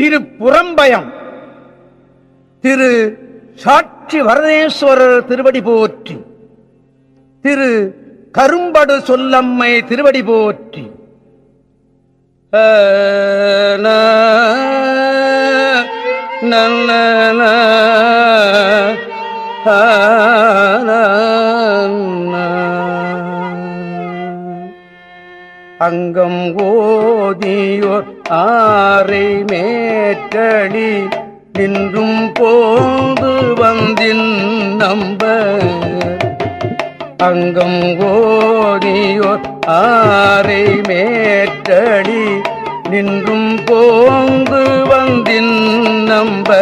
திரு புறம்பயம் திரு சாட்சி வரதேஸ்வரர் திருவடி போற்றி திரு கரும்படு சொல்லம்மை திருவடி போற்றி. ஆ, நல்ல, ஆ, அங்கம் ஓதியோர் ஆரை மேற்றடி. நின்றும் போது வந்தின் நம்ப அங்கம் ஓதியோர் ஆரை மேற்றடி. நின்றும் போந்து வந்தின் நம்ப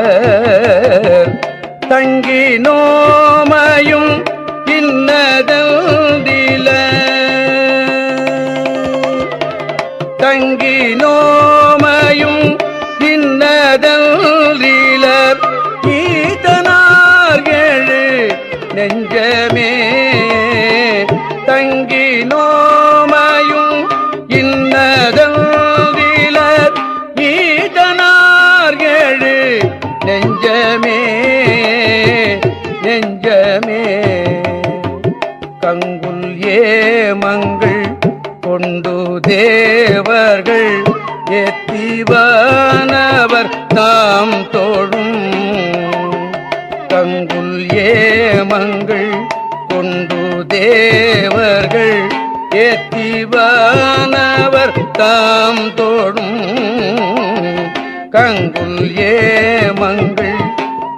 நோமையும் இன்னதல்லிலர் ஈதனார்கேழு நெஞ்சமே. தங்கி நோமையும் இன்னதல்லிலர் ஈதனார்கேழு நெஞ்சமே. நெஞ்சமே. கங்குல் ஏமங்கள் கொண்டு தேவர்கள் ஏத்திவானவர் தாம் தோழும். கங்குல் ஏமங்கள் கொண்டு தேவர்கள் ஏத்திவானவர் தாம் தோடும் கங்குல் ஏமங்கள்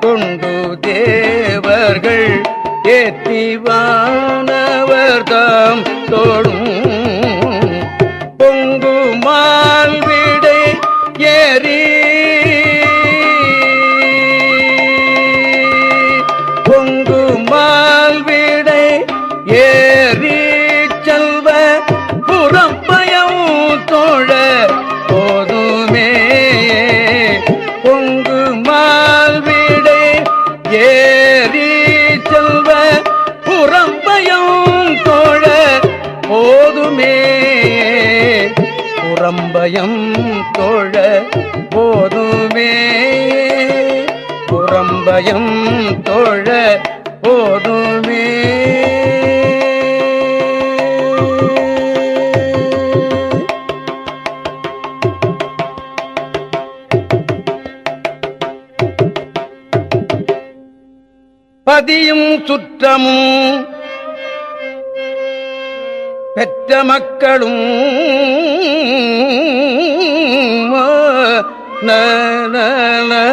கொண்டு தேவர்கள் ஏத்திவானவர் பொங்கு மால்விடை ஏறி செல்வ புறப்பயம் தோழ போதுமே. பொங்கு மால்விடை ஏறி செல்வ புறம்பயம் தோழ போதுமே. புறம்பயம் தோழ போதுமே. புறம்பயம் தோழ போதுமே. பதியும் சுற்றமும் பெற்ற மக்களும் ந, ந,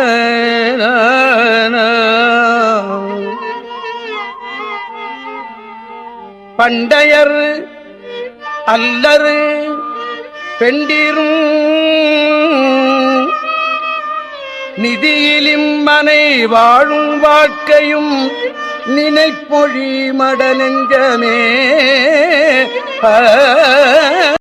பண்டையர் அல்லரு பெண்டிரும். நிதியிலும் மனை வாழும் வாழ்க்கையும் நினைப்பொழி மடநெஞ்சமே